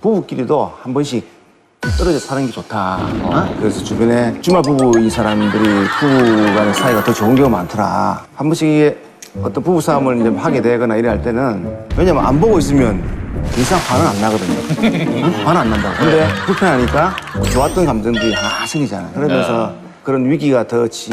부부끼리도 한 번씩 떨어져 사는 게 좋다. 어? 그래서 주변에 주말 부부인 사람들이 부부 간의 사이가 더 좋은 경우가 많더라. 한 번씩 어떤 부부 싸움을 이제 하게 되거나 이래 할 때는 왜냐면 안 보고 있으면 더 이상 화는 안 나거든요. 응? 화는 안 난다고. 근데 불편하니까 좋았던 감정들이 하나 생기잖아요. 그러면서 그런 위기가 더 진,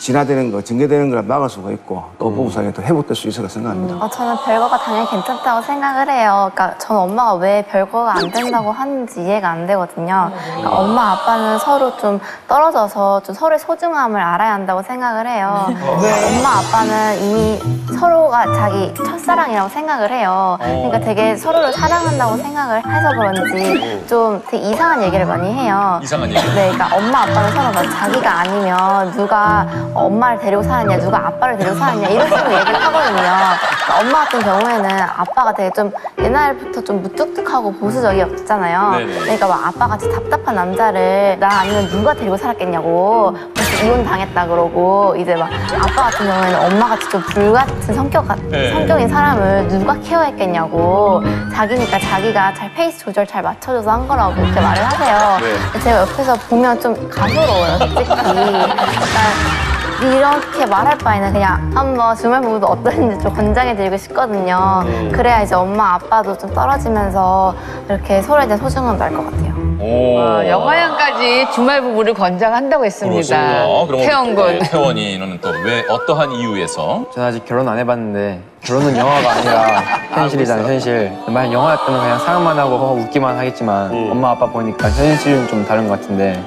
진화되는 거, 전개되는 걸 막을 수가 있고 또 부부 사이가 더 회복될 수 있을 거라 생각합니다. 어, 저는 별거가 당연히 괜찮다고 생각을 해요. 그러니까 저는 엄마가 왜 별거가 안 된다고 하는지 이해가 안 되거든요. 그러니까 엄마 아빠는 서로 좀 떨어져서 좀 서로의 소중함을 알아야 한다고 생각을 해요. 엄마 아빠는 이미 서로가 자기 첫사랑이라고 생각을 해요. 그러니까 되게 서로를 사랑한다고 생각을 해서 그런지 좀 되게 이상한 얘기를 많이 해요. 이상한 얘기. 네, 그러니까 엄마 아빠는 서로 막 자기 가 아니면 누가 엄마를 데리고 살았냐, 누가 아빠를 데리고 살았냐 이런 식으로 얘기를 하거든요. 그러니까 엄마 같은 경우에는 아빠가 되게 좀 옛날부터 좀 무뚝뚝하고 보수적이었잖아요. 네네. 그러니까 막 아빠 같이 답답한 남자를 나 아니면 누가 데리고 살았겠냐고 벌써 이혼 당했다 그러고 이제 막 아빠 같은 경우에는 엄마 같이 좀 불같은 성격 같- 네. 성격인 사람을 누가 케어했겠냐고 자기니까 자기가 잘 페이스 조절 잘 맞춰줘서 한 거라고 그렇게 말을 하세요. 네. 제가 옆에서 보면 좀 가소로워요, 솔직히. 약간 이렇게 말할 바에는 그냥 한번 주말 부부도 어떠는지 좀 권장해드리고 싶거든요. 그래야 이제 엄마 아빠도 좀 떨어지면서 이렇게 서로에 대한 소중함도 알 것 같아요. 오. 어, 영화양까지 주말 부부를 권장한다고 했습니다. 그럼 태연군. 네, 태원이는 또 왜 어떠한 이유에서 저는 아직 결혼 안 해봤는데 결혼은 영화가 아니라 현실이잖아요 현실 만약 영화였다면 그냥 사랑만 하고 웃기만 하겠지만 엄마 아빠 보니까 현실은 좀 다른 것 같은데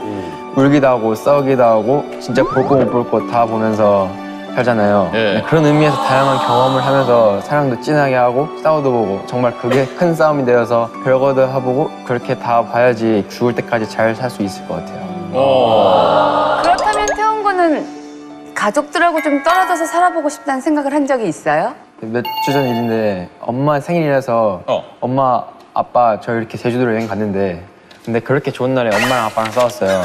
울기도 하고 싸우기도 하고 진짜 볼 거 못 볼 거 다 보면서 살잖아요 예. 네, 그런 의미에서 다양한 경험을 하면서 사랑도 진하게 하고 싸우도 보고 정말 그게 큰 싸움이 되어서 별거도 해보고 그렇게 다 봐야지 죽을 때까지 잘 살 수 있을 것 같아요 어. 그렇다면 태연군은 가족들하고 좀 떨어져서 살아보고 싶다는 생각을 한 적이 있어요? 몇 주 전 일인데 엄마 생일이라서 어. 엄마 아빠 저 이렇게 제주도로 여행 갔는데 근데 그렇게 좋은 날에 엄마랑 아빠랑 싸웠어요.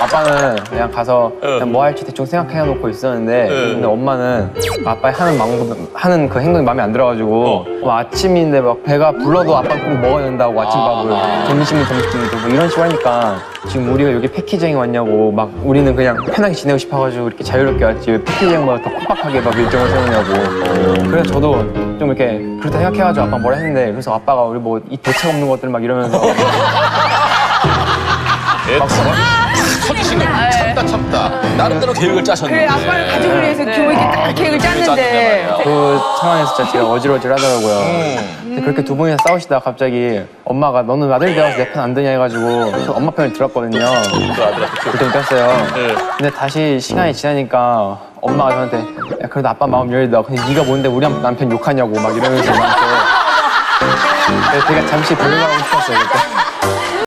아빠, 는 그냥 가서 그냥 뭐 할지 대충 생각해 놓고 있었는데 근데 엄마는 아빠의 하는 방 하는 그 행동이 마음에 안 들어가지고 뭐 아침인데 막 배가 불러도 아빠 꼭 먹어야 된다고 아침밥을 점심은 점심도 뭐 이런 식으로 하니까 지금 우리가 여기 패키지행이 왔냐고 막 우리는 그냥 편하게 지내고 싶어가지고 이렇게 자유롭게 왔지. 왜 패키지행보다 더 빡빡하게 막 일정을 세우냐고. 그래서 저도 좀 이렇게 그렇다 생각해가지고 아빠 뭐라 했는데 그래서 아빠가 우리 뭐 이 대책 없는 것들 막 이러면서 예, 천신은 참다 참다. 나름대로 계획을 짜셨는데. 그래, 아빠는 가족을 위해서 네. 교육에 딱 계획을 짰는데. 그 상황에서 진짜 제가 어지러질 하더라고요. 음. 근데 그렇게 두 분이서 싸우시다가 갑자기 엄마가 너는 아들 되어서 내 편 안 드냐 해가지고 저 엄마 편을 들었거든요. 그 아들한테 그때 뺐어요. 네. 근데 다시 시간이 지나니까 엄마가 저한테 야 그래도 아빠 마음 열리다. 근데 네가 뭔데 우리 남편 욕하냐고 막 이러면서 저한테 그래서 제가 잠시 별로하고 싶었어요 그때.